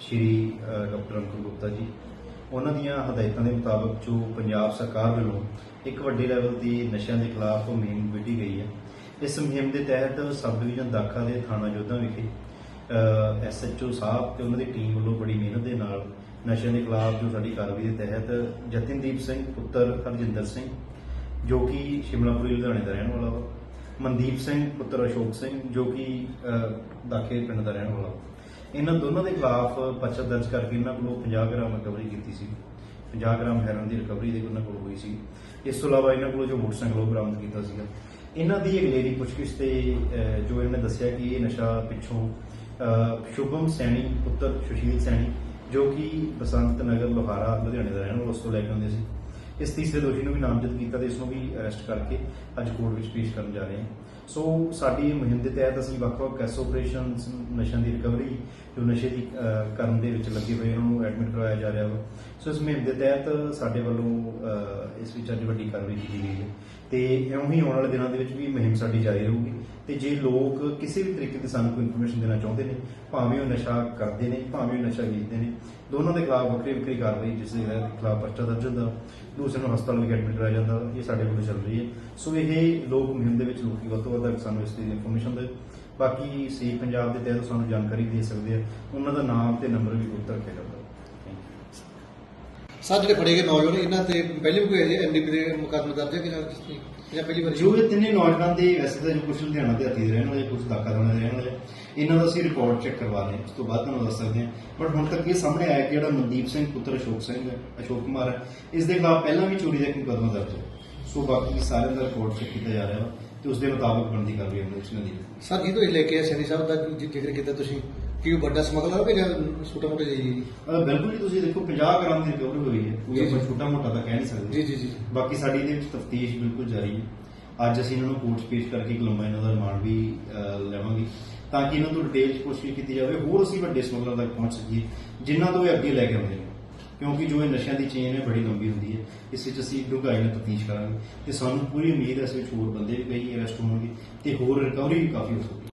ਸ਼੍ਰੀ doctor ਅੰਕੁਰ ਗੁਪਤਾ ਜੀ। ਉਹਨਾਂ ਦੀਆਂ ਹਦਾਇਤਾਂ ਦੇ ਮੁਤਾਬਕ ਜੋ ਪੰਜਾਬ ਸਰਕਾਰ ਵੱਲੋਂ ਇੱਕ ਵੱਡੇ ਲੈਵਲ ਦੀ ਨਸ਼ਿਆਂ ਦੇ ਖਿਲਾਫ ਮੁਹਿੰਮ ਵਿੱਢੀ ਗਈ ਹੈ, ਇਸ ਮੁਹਿੰਮ ਦੇ ਤਹਿਤ ਸਬ ਡਿਵੀਜ਼ਨ ਦਾਖਾ ਦੇ ਥਾਣਾ ਜੋਧਾ ਵਿਖੇ ਐਸਐਚਓ ਸਾਹਿਬ ਤੇ ਉਹਨਾਂ ਦੀ ਟੀਮ ਵੱਲੋਂ ਬੜੀ ਮਿਹਨਤ ਦੇ ਨਾਲ ਨਸ਼ਿਆਂ ਦੇ ਖਿਲਾਫ ਜੋ ਸਾਡੀ ਕਾਰਵਾਈ ਦੇ ਤਹਿਤ ਜਤਿਨਦੀਪ ਸਿੰਘ, ਪੁੱਤਰ ਹਰਜਿੰਦਰ ਸਿੰਘ, ਜੋ ਕਿ ਸ਼ਿਮਲਾਪੁਰੀ, ਲੁਧਿਆਣੇ ਦਾ ਰਹਿਣ ਵਾਲਾ ਵਾ, ਮਨਦੀਪ ਸਿੰਘ, ਪੁੱਤਰ ਅਸ਼ੋਕ ਸਿੰਘ, ਜੋ ਕਿ ਦਾਖੇ ਪਿੰਡ ਦਾ ਰਹਿਣ ਵਾਲਾ ਵਾ। ਇਹਨਾਂ ਦੋਨਾਂ ਦੇ ਖਿਲਾਫ ਪਰਚਾ ਦਰਜ ਕਰਕੇ ਇਹਨਾਂ ਕੋਲੋਂ 50 ਗ੍ਰਾਮ ਰਿਕਵਰੀ ਕੀਤੀ ਸੀ। 50 ਗ੍ਰਾਮ ਹੈਰਨ ਦੀ ਰਿਕਵਰੀ ਦੇ ਉਹਨਾਂ ਕੋਲ ਹੋਈ ਸੀ। ਇਸ ਤੋਂ ਇਲਾਵਾ ਇਹਨਾਂ ਕੋਲੋਂ ਜੋ ਮੋਟਰਸਾਈਕਲ ਉਹ ਬਰਾਮਦ ਕੀਤਾ ਸੀਗਾ। ਇਹਨਾਂ ਦੀ ਅਗਲੇਰੀ ਪੁੱਛਗਿੱਛ ਤੇ ਜੋ ਇਹਨਾਂ ਨੇ ਦੱਸਿਆ ਕਿ ਇਹ ਨਸ਼ਾ ਪਿੱਛੋਂ ਸ਼ੁਭਮ ਸੈਣੀ, ਪੁੱਤਰ ਸੁਸ਼ੀਲ ਸੈਣੀ, ਜੋ ਕਿ ਬਸੰਤ ਨਗਰ, ਲੋਹਾਰਾ, ਲੁਧਿਆਣੇ ਦਾ ਰਹਿਣ ਵਾਲਾ, ਉਸ ਤੋਂ ਲੈ ਕੇ ਆਉਂਦੇ ਸੀ। ਇਸ ਤੀਸਰੇ ਦੋਸ਼ੀ ਨੂੰ ਵੀ ਨਾਮਜ਼ਦ ਕੀਤਾ ਤੇ ਇਸ ਨੂੰ ਵੀ ਅਰੈਸਟ ਕਰਕੇ ਅੱਜ ਕੋਰਟ ਵਿੱਚ ਪੇਸ਼ ਕਰਨ ਜਾ ਰਹੇ ਹਾਂ। ਸੋ ਸਾਡੀ ਇਹ ਮੁਹਿੰਮ ਦੇ ਤਹਿਤ ਅਸੀਂ ਵੱਖ-ਵੱਖ ਕੈਸ ਆਪਰੇਸ਼ਨਸ, ਨਸ਼ਿਆਂ ਦੀ ਰਿਕਵਰੀ, ਜੋ ਨਸ਼ੇ ਦੀ ਕਰਨ ਦੇ ਵਿੱਚ ਲੱਗੇ ਹੋਏ ਉਹਨਾਂ ਨੂੰ ਐਡਮਿਟ ਕਰਵਾਇਆ ਜਾ ਰਿਹਾ ਵਾ। ਸੋ ਇਸ ਮੁਹਿੰਮ ਦੇ ਤਹਿਤ ਸਾਡੇ ਵੱਲੋਂ ਇਸ ਵਿੱਚ ਅੱਜ ਵੱਡੀ ਕਾਰਵਾਈ ਕੀਤੀ ਗਈ ਹੈ। ਤੇ ਇਉਂ ਹੀ ਆਉਣ ਵਾਲੇ ਦਿਨਾਂ ਦੇ ਵਿੱਚ ਵੀ ਮੁਹਿੰਮ ਸਾਡੀ ਜਾਰੀ ਰਹੂਗੀ। ਤੇ ਜੇ ਲੋਕ ਕਿਸੇ ਵੀ ਤਰੀਕੇ ਦੀ ਸਾਨੂੰ ਕੋਈ ਇਨਫੋਰਮੇਸ਼ਨ ਦੇਣਾ ਚਾਹੁੰਦੇ ਨੇ, ਭਾਵੇਂ ਉਹ ਨਸ਼ਾ ਕਰਦੇ ਨੇ, ਭਾਵੇਂ ਉਹ ਨਸ਼ਾ ਵੇਚਦੇ ਨੇ, ਦੋਨਾਂ ਦੇ ਖਿਲਾਫ ਵੱਖਰੀ ਵੱਖਰੀ ਕਾਰਵਾਈ, ਜਿਸ ਦੇ ਖਿਲਾਫ ਪਰਚਾ ਦਰਜ ਹੁੰਦਾ ਦੂਸਰੇ ਨੂੰ ਹਸਪਤਾਲ ਵਿੱਚ ਐਡਮਿਟ ਕਰਾਇਆ ਜਾਂਦਾ, ਇਹ ਸਾਡੇ ਵੱਲੋਂ ਚੱਲ ਰਹੀ ਹੈ। ਸੋ ਇਹ ਲੋਕ ਮੁਹਿੰਮ ਦੇ ਵਿੱਚ ਲੋਕੀ ਵੱਧ ਤੋਂ ਵੱਧ ਸਾਨੂੰ ਇਸ ਦੀ ਇਨਫੋਰਮੇਸ਼ਨ ਦੇ ਬਾਕੀ ਸੀ ਪੰਜਾਬ ਦੇ ਤਹਿਤ ਸਾਨੂੰ ਜਾਣਕਾਰੀ ਦੇ ਸਕਦੇ ਆ। ਉਹਨਾਂ ਦਾ ਨਾਮ ਤੇ ਨੰਬਰ ਵੀ ਗੁਪਤ ਰੱਖਿਆ ਜਾਂਦਾ। ਸਰ ਜਿਹੜੇ ਫੜੇ ਗਏ ਨੌਜਵਾਨ ਇਹਨਾਂ ਤੇ ਪਹਿਲੇ ਵੀ ਕੋਈ ਐਨਡੀਪੀ ਦੇ ਮੁਕੱਦਮੇ ਦਰਜ ਹੈ ਕਿ ਜਾਂ ਕਿਸ ਤਰੀਕੇ- ਜਾਂ ਪਹਿਲੀ ਵਾਰ? ਜੋ ਇਹ ਤਿੰਨੇ ਨੌਜਵਾਨ ਦੇ ਵੈਸੇ ਤਾਂ ਜੋ ਕੁਝ ਲੁਧਿਆਣਾ ਦੇ ਹੱਥੀ ਦੇ ਰਹਿਣ ਵਾਲੇ ਕੁਝ ਦਾਖਾ ਦੇ ਰਹਿਣ ਵਾਲੇ। ਇਹਨਾਂ ਦਾ ਅਸੀਂ ਰਿਕਾਰਡ ਚੈੱਕ ਕਰਵਾ ਰਹੇ ਹਾਂ ਉਸ ਤੋਂ ਬਾਅਦ ਤੁਹਾਨੂੰ ਦੱਸ ਸਕਦੇ ਹਾਂ। ਬਟ ਹੁਣ ਤੱਕ ਇਹ ਸਾਹਮਣੇ ਆਇਆ ਕਿ ਜਿਹੜਾ ਮਨਦੀਪ ਸਿੰਘ ਪੁੱਤਰ ਅਸ਼ੋਕ ਸਿੰਘ ਹੈ ਅਸ਼ੋਕ ਕੁਮਾਰ ਹੈ ਇਸ ਦੇ ਖਿਲਾਫ ਪਹਿਲਾਂ ਵੀ ਚੋਰੀ ਦਾ ਇੱਕ ਮੁਕੱਦਮਾ ਦਰਜ ਹੈ। ਸੋ ਬਾਕੀ ਸਾਰਿਆਂ ਦਾ ਰਿਕਾਰਡ ਚੈੱਕ ਕੀਤਾ ਜਾ ਰਿਹਾ ਵਾ ਤੇ ਉਸ ਦੇ ਮੁਤਾਬਕ ਬਣਦੀ ਕਾਰਵਾਈ ਅਮਲ ਵਿੱਚ ਲੈਂਦੀ ਹੈ ਸਰ ਜੀ ਤੋਂ ਇਹ ਲੈ ਕੇ ਸੈਣੀ ਸਾਹਿਬ ਦਾ ਜ਼ਿਕਰ ਕੀਤਾ ਤੁਸੀਂ? ਕਿ ਵੱਡਾ ਸਮਗਲਰ ਕਿ ਜਾਂ ਛੋਟਾ ਮੋਟਾ ਜਿਹੀ ਅਹ ਬਿਲਕੁਲ ਜੀ ਤੁਸੀਂ ਦੇਖੋ 50 ਗ੍ਰਾਮ ਦੀ ਰਿਕਵਰੀ ਹੋਈ ਹੈ। ਕੋਈ ਜੀ, ਆਪਾਂ ਜੀ। ਛੋਟਾ ਮੋਟਾ ਤਾਂ ਕਹਿ ਨਹੀਂ ਜੀ ਸਕਦੇ। ਜੀ ਜੀ ਬਾਕੀ ਸਾਡੀ ਇਹਦੇ ਵਿੱਚ ਤਫਤੀਸ਼ ਬਿਲਕੁਲ ਜਾਰੀ ਹੈ। ਅੱਜ ਅਸੀਂ ਇਹਨਾਂ ਨੂੰ ਕੋਰਟ 'ਚ ਪੇਸ਼ ਕਰਕੇ ਇੱਕ ਲੰਬਾ ਇਹਨਾਂ ਦਾ ਰਿਮਾਂਡ ਵੀ ਅਹ, ਲਵਾਂਗੇ ਤਾਂ ਕਿ ਇਹਨਾਂ ਤੋਂ ਡਿਟੇਲ 'ਚ ਪੁੱਛਗਿੱਛ ਕੀਤੀ ਜਾਵੇ। ਹੋਰ ਅਸੀਂ ਵੱਡੇ ਸਮਗਲਰ ਤੱਕ ਪਹੁੰਚ ਸਕੀਏ ਜਿਨ੍ਹਾਂ ਤੋਂ ਇਹ ਅੱਗੇ ਲੈ ਕੇ ਆਉਂਦੇ ਨੇ। ਕਿਉਂਕਿ ਜੋ ਇਹ ਨਸ਼ਿਆਂ ਦੀ ਚੇਨ ਹੈ ਬੜੀ ਲੰਬੀ ਹੁੰਦੀ ਹੈ। ਇਸ ਵਿੱਚ ਅਸੀਂ ਡੂੰਘਾਈ ਨਾਲ ਤਫਤੀਸ਼ ਕਰਾਂਗੇ। ਤੇ ਸਾਨੂੰ ਪੂਰੀ ਉਮੀਦ ਹੈ ਇਸ ਵਿੱਚ ਹੋਰ ਬੰਦੇ ਵੀ ਕਈ ਅਰੈਸਟ ਹੋਣਗੇ ਤੇ ਹੋਰ ਰਿਕਵਰੀ ਵੀ ਕਾਫੀ ਹੋ ਸਕਦੀ ਹੈ।